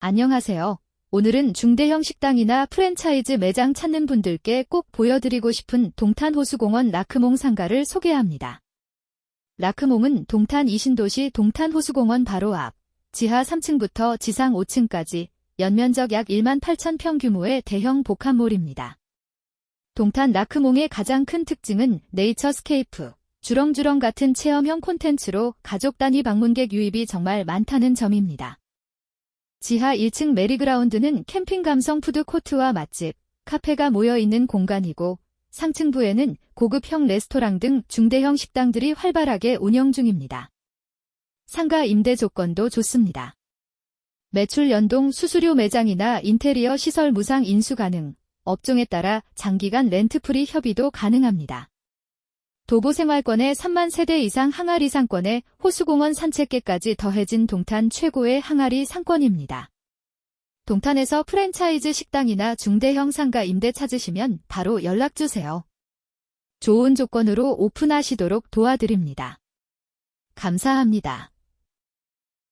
안녕하세요. 오늘은 중대형 식당이나 프랜차이즈 매장 찾는 분들께 꼭 보여드리고 싶은 동탄 호수공원 라크몽 상가를 소개합니다. 라크몽은 동탄 이신도시 동탄 호수공원 바로 앞, 지하 3층부터 지상 5층까지 연면적 약 1만 8천 평 규모의 대형 복합몰입니다. 동탄 라크몽의 가장 큰 특징은 네이처스케이프, 주렁주렁 같은 체험형 콘텐츠로 가족 단위 방문객 유입이 정말 많다는 점입니다. 지하 1층 메리그라운드는 캠핑 감성 푸드코트와 맛집, 카페가 모여있는 공간이고 상층부에는 고급형 레스토랑 등 중대형 식당들이 활발하게 운영 중입니다. 상가 임대 조건도 좋습니다. 매출 연동 수수료 매장이나 인테리어 시설 무상 인수 가능, 업종에 따라 장기간 렌트프리 협의도 가능합니다. 도보 생활권에 3만 세대 이상 항아리 상권에 호수공원 산책길까지 더해진 동탄 최고의 항아리 상권입니다. 동탄에서 프랜차이즈 식당이나 중대형 상가 임대 찾으시면 바로 연락주세요. 좋은 조건으로 오픈하시도록 도와드립니다. 감사합니다.